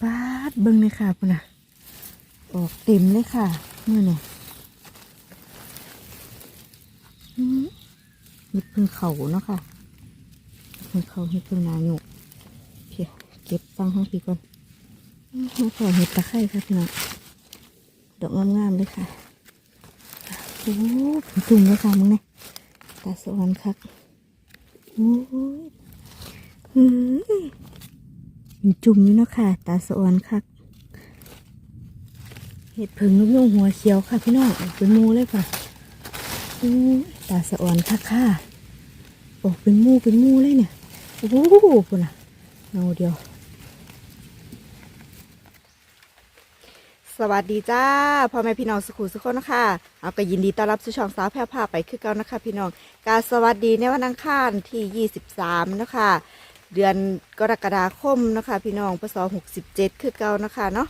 ปาดเบิ้งเลยค่ะพุ่นน่ะ ออกเต็มเลยค่ะมื่อนี่อื้อเห็ดพึ่งเขาเนาะค่ะเพึ่งเขาเห็ดพึ่งนาหยกเพียเก็บฟังห้องพี่ก่อนอื้อมาขอเห็ดตะไคร้ค่ะพี่น้องดอกงามๆเลยค่ะโอ้จุ่มเลยค่ะมึงเนี่ยตาสวรรค์คักโอ้ยเฮ้ยเป็น จุ่มอยู่นะค่ะ ตาสวรรค์คักเห็ดผึ่งนกยุงหัวเขียวค่ะพี่น้องออกเป็นมูเลยค่ะอู้ตาสะออนค่ะค่ะออกเป็นมูเป็นมูเลยเนี่ยโอ้โหปุ่นอะเงาเดียว สวัสดีจ้าพ่อแม่พี่น้องสุขุสุขคนนะคะเอาก็ยินดีต้อนรับสู่ช่องสาวแพร่ภาไปคือเก่านะคะ พี่น้องการสวัสดีในวันอังคารที่ 23 นะคะ เดือนกรกฎาคมนะคะ พี่น้องพศ67คือเก่านะคะเนาะ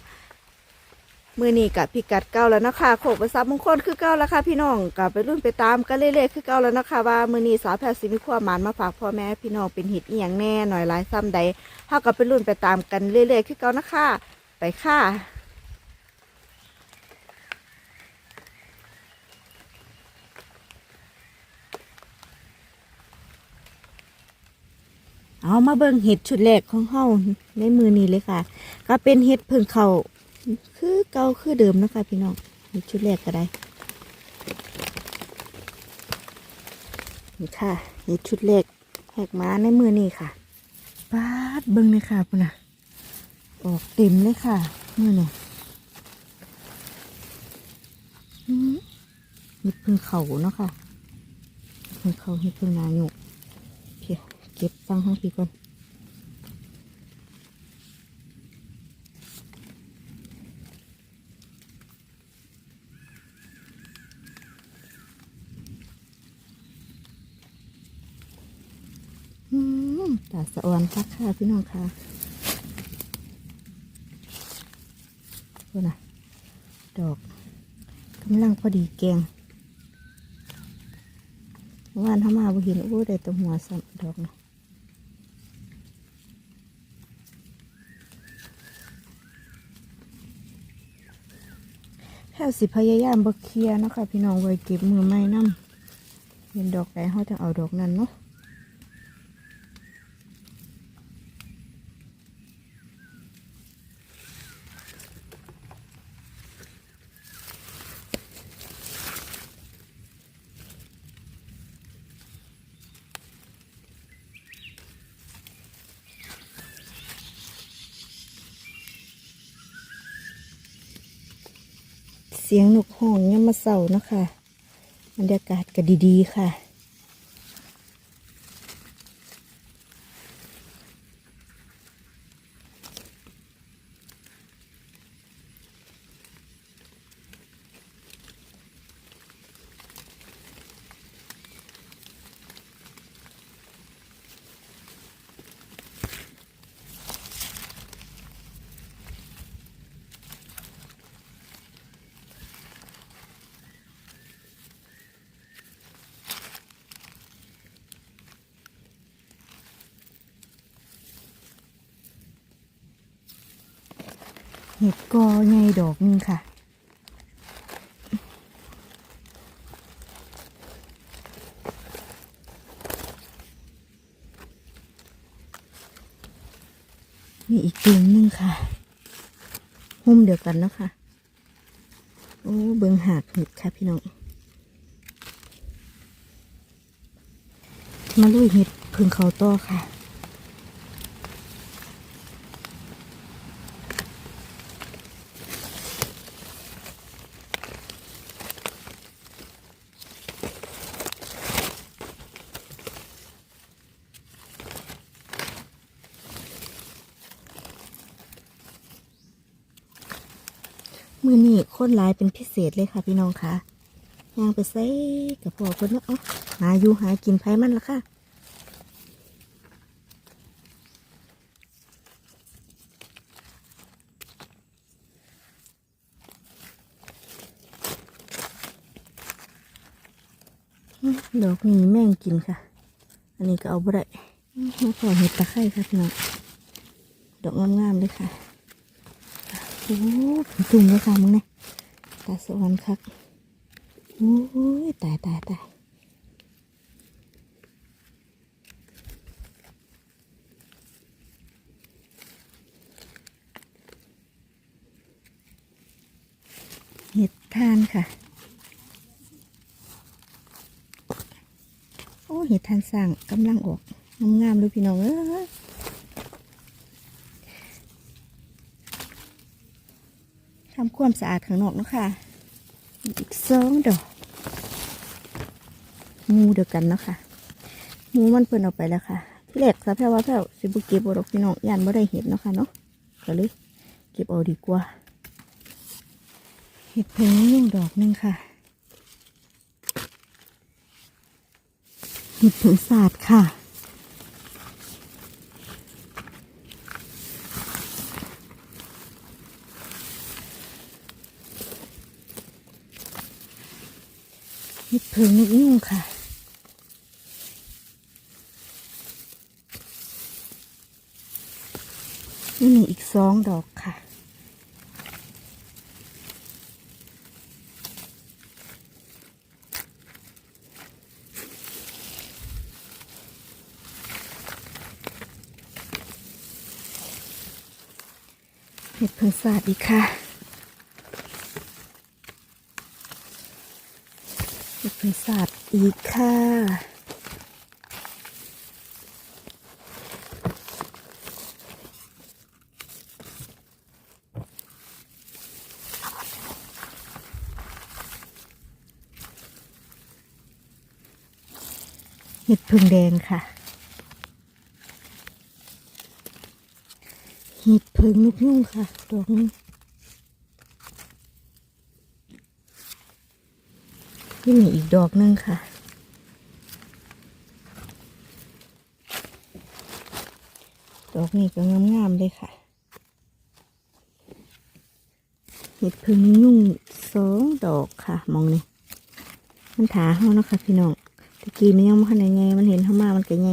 มือนี้กับพิกัดเก้าแล้วนะคะโขกประซับมงคลคือเก้าแล้วค่ะพี่น้องกลับไปรุ่นไปตามกันเรื่อยๆคือเก้าแล้วนะคะว่ามือนี้สาวแพทย์สิมีความหมานมาฝากพ่อแม่พี่น้องเป็นหิตอียงแน่หน่อยหลายซ้ำใดเฮากับไปรุ่นไปตามกันเรื่อยๆคือเก้านะคะไปค่ะ เอามาเบิ่งเห็ดชุดแรกของเฮาในมือนี้เลยค่ะ ก็เป็นเห็ดเพิ่งเขาคือเก่าคือเดิมนะคะพี่น้องนี่ชุดแรกก็ได้นี่ค่ะนี่ชุดแรกแหกม้าในมือนี่ค่ะปาดเบิ้งเลยค่ะพุ่นน่ะออกเต็มเลยค่ะมือนี่อื้เห็ดพึ่งเขาเนาะค่ะเห็ดพึ่งเขาเห็ดพึ่งนาหยกเพีย เก็บฟังห้องพี่ก่อนอืมตาสะออนคักค่ะพี่น้องค่ะดูนะดอกกำลังพอดีแกงเมื่อวานถ้ามาบ่เห็นโอ้ได้ตัวหัวสัมดอกนะ แค่สิพยายามบ่เคลียนะคะพี่น้องไว้เก็บมือไม้น้ำเห็นดอกไหนเขาจะเอาดอกนั้นเนาะ เสียงนกห้องยามมาเสาเนาะคะบรรยากาศก็ดีๆค่ะ เห็ดกอใหญ่ดอกหนึงค่ะ มีอีกตียงหนึงค่ะหุ้มเดียวกันเนาะค่ะ โอ้เบิงหากเห็ดค่ะพี่น้อง มาลุยเห็ดพึ่งเขาต่อค่ะ มือนี่ คนหลายเป็นพิเศษเลยค่ะพี่น้องค่ะย่างไปใส่กับพ่อคนเนาะเอาหาอยู่หากินไผมันละค่ะดอกนี้แม่งกินค่ะ อันนี้ก็เอาบ่ได้มาขอเห็ดตะไคร้ค่ะพี่น้อง ดอกงามๆเลยค่ะ โอ้เป็นตุ่มเลยค่ะมึงเนี่ย ตาสวรรค์คักโอ้ยตายตายตายเห็ดทานค่ะ โอ้เห็ดทานสั่งกำลังออกงามๆเลยพี่น้องเอ้ย ทำความสะอาดข้างนอกนะคะอีกสองดอกมูเดียวกันนะคะมูมันเพิ่นเอาไปแล้วค่ะ ที่แรกสะแพรว่าแพรวสิบุเก็บบ่ดอกพี่น้องย่านบ่ได้เห็ดนะคะเนาะก็เลยเก็บเอาดีกว่า เห็ดเพิ่งยังดอกหนึงค่ะเห็ดเผือกสาดค่ะ เห็ดเผือกนกยุ่งค่ะนี่มีอีกสองดอกค่ะ เห็ดเผือกสาดอีกค่ะ เห็ดเผือกสาดอีกค่ะเห็ดพึ่งแดงค่ะเห็ดพึ่งลูกยุ่งค่ะดอกนึ นี่มีอีกดอกนึงค่ะ ดอกนี้ก็งามๆเลยค่ะ เห็ดพึ่งยุ่งสองดอกค่ะ มองนี่มันถาเฮาเนาะค่ะพี่น้องตะกี้มันยังไม่ขนาดไงมันเห็นเข้ามามันก็ไง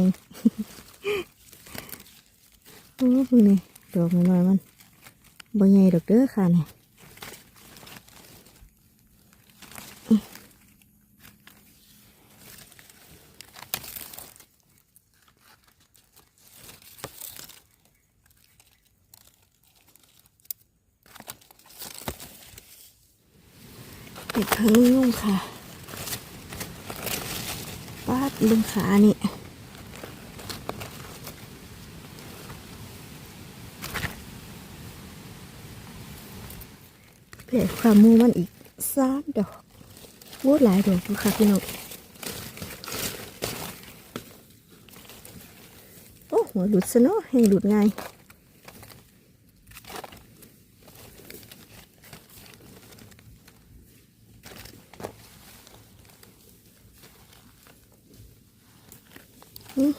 โอ้พวกนี้ดอกน้อยมันบ่ใหญ่ดอกเด้อค่ะเนี่ยเห็ดเพิ่งยุ่งค่ะปาดลึงขานี่ เพจความมูมันอีกสามดอกวูดหลายดอกดูค่ะพี่น้องโอ้หัวหลุดซะเนาะแห่งหลุดง่ายอืม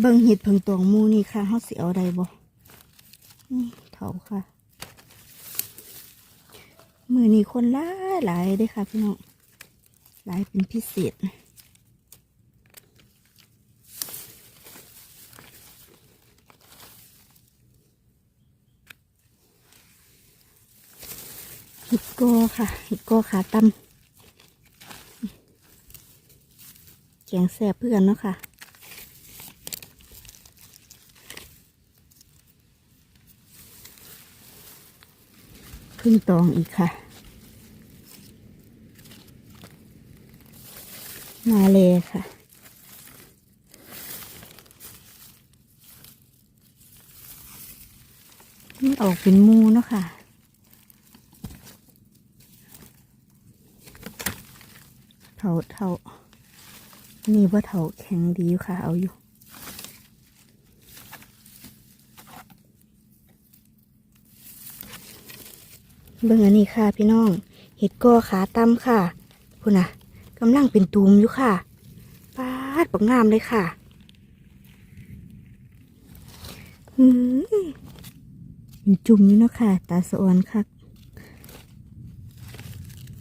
เบิ่งเห็ดเพิงตองมูนี่ค่ะเฮาสิเอาได้บ่นี่เถาค่ะ มือนี้คนหลายหลายเด้ค่ะพี่น้องหลายเป็นพิเศษห็ดโกค่ะห็ดโกขาตำแกงแซ่บเพื่อนเนาะค่ะ พึ่งตองอีกค่ะ มาเลยค่ะ มันออกเป็นมูเนาะค่ะเถาเถานี่ว่าเถาแข็งดีอยู่ค่ะ เอาอยู่ เบิ่งอันนี้ค่ะพี่น้อง เห็ดกอขาตั้มค่ะพุ่นน่ะกำลังเป็นตูมอยู่ค่ะปาดปักงามเลยค่ะอืมเป็นจุ่มอยู่เนาะค่ะ ตาสะออนค่ะ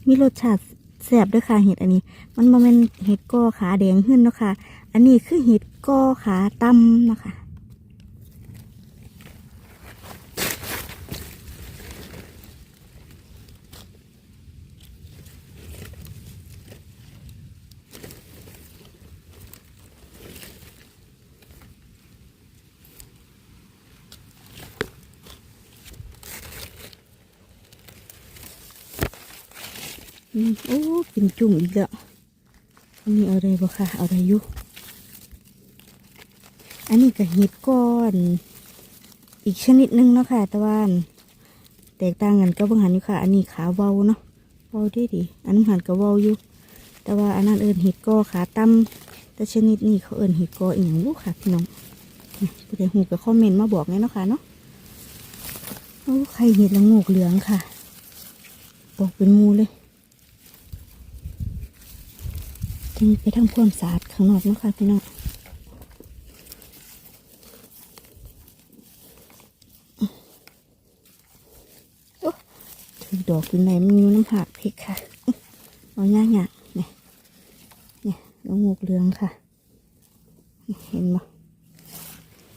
มีรสชาติแสบด้วยค่ะเห็ดอันนี้ มันบ่แม่นเห็ดกอขาแดงขึ้นเนาะค่ะ อันนี้คือเห็ดกอขาตำเนาะค่ะ โอ้กินจุ่มอีกแล้วอันนี้เอาได้บ่ค่ะ เอาได้อยู่อันนี้ก็เห็ดก้อน อีกชนิดหนึงเนาะค่ะต่ว่าแตกต่างกันก็บางหันอยู่ค่ะ อันนี้ขาเว้าเนาะเว้าได้ดี อันนั้นหันก็เว้าอยู่ แต่ว่าอันนั้นเอิญเห็ดก้อขาตั้มแต่ชนิดนี้เขาเอิญเห็ดก้ออีกอย่างลูกค่ะพี่น้องผู้ใดหูก็คอมเมนต์มาบอกไงเนาะค่ะเนาะโอ้ใครเห็ดละโงกเหลืองค่ะ บอกเป็นมูเลย จึงไปทำความสะอาดข้างนอกนะคะพี่น้องถือดอกอยู่ไหนมันอยู่น้ำหักเพกค่ะอื้อเอาย่างๆเนี่ยเนี่ยน้องงูกเหลืองค่ะ เห็นไหม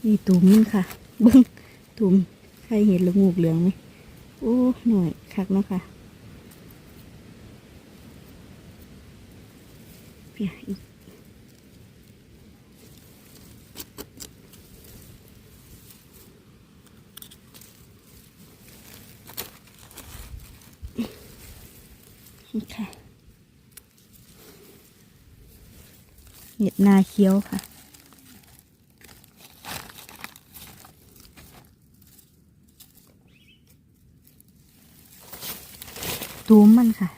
นี่ตุ่มค่ะบิ้งตุ่มใครเห็นลูกงูกเหลืองไหมโอ้หน่อยคักเนาะค่ะ เปียอีกนี่ค่ะเห็ดนาเคี้ยวค่ะตูมมันค่ะ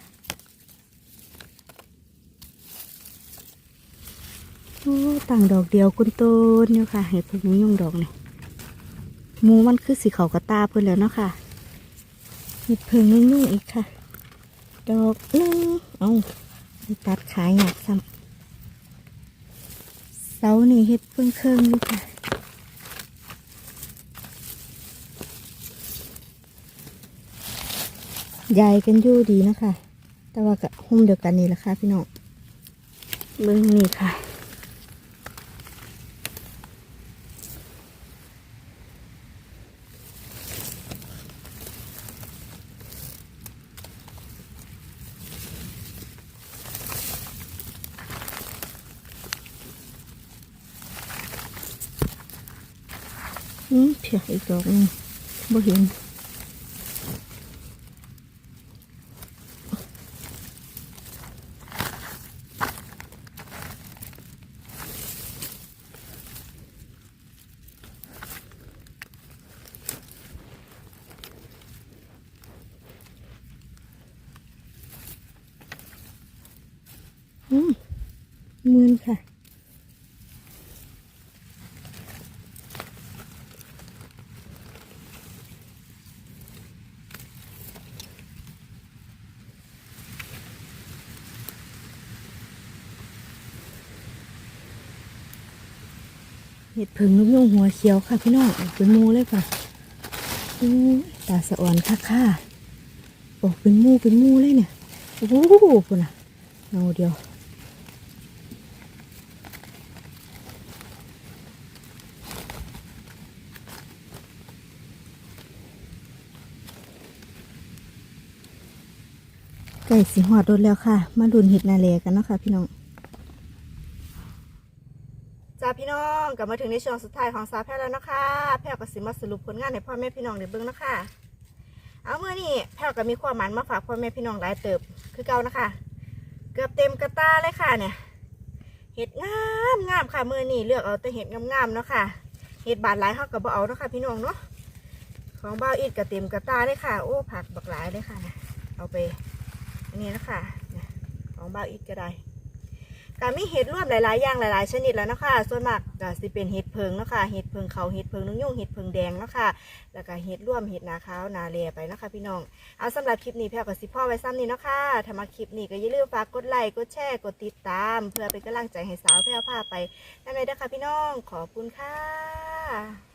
โอ้ ต่างดอกเดียวกุนโตนเนี่ยค่ะเห็ดพวกนี้ยุ่งดอกเนี่ยมูมันคือสีขาวกระตาเพื่อนแล้วเนาะค่ะเห็ดเพิงยุ่งยุ่งอีกค่ะ ดอกหนึ่งเอาไปตัดขายหยากซ้ำเสานี่เห็ดเพิ่งเคิงอยู่ค่ะใหญ่กันยู่ดีเนาะคะ แต่ว่ากับหุ้มเดียวกันนี่แหละค่ะพี่น้องเบื้องนี่ค่ะ เพียอีกดอกหนึงบ่เห็นอืมมืนค่ะ เห็ดผึ่งลูกยุ่งหัวเขียวค่ะพี่น้องเป็นมูเลยค่ะตาสะอ่อนค่ะค่ะออกเป็นมูเป็นมูเลยเนี่ยโอ้โหปุ่นอะเงาเดียวไก่สีหอดโดนแล้วค่ะ มาดุนเห็ดนาเลกันเนาะค่ะพี่น้อง จ้าพี่น้องกลับมาถึงในช่วงสุดท้ายของสาวแพทย์แล้วนะคะแพทย์ก็สิมาสรุปผลงานให้พ่อแม่พี่น้องได้เบิ่งนะคะเอาเมื่อนี้แพทย์ก็มีความหมันมาฝากพ่อแม่พี่น้องหลายเติบคือเก่านะคะ เกือบเต็มกระตาเลยค่ะเนี่ยเห็ดงามงามค่ะเมื่อนี้เลือกเอาแต่เห็ดงามๆเนาะค่ะเห็ดบาดหลายเขาก็บ่เอาเนาะค่ะพี่น้องเนาะของเบ้าอีดก็เต็มกระตาเลยค่ะโอ้ผักบักหลายเลยค่ะ เอาไปอันนี้นะคะของเบ้าอีดก็ได้ ก็มีเห็ดร่วมหลาย ๆ อย่างหลาย ๆ ชนิดแล้วนะคะส่วนมากก็สิเป็นเห็ดเพิงเนาะค่ะ เห็ดเพิงเขาเห็ดเพิงนุ่งยุ่งเห็ดเพิงแดงเนาะค่ะ แล้วก็เห็ดร่วมเห็ดนาขาวนาเลไปเนาะคะพี่น้อง เอาสำหรับคลิปนี้แพรกับสิพ่อไว้ซ้ำนี้เนาะค่ะถ้ามาคลิปนี้ก็อย่าลืมฝากกดไลค์ กดแชร์ กดติดตาม เพื่อเป็นกำลังใจให้สาวแพรวพาไปนั่นเลยนะคะพี่น้อง ขอบคุณค่ะ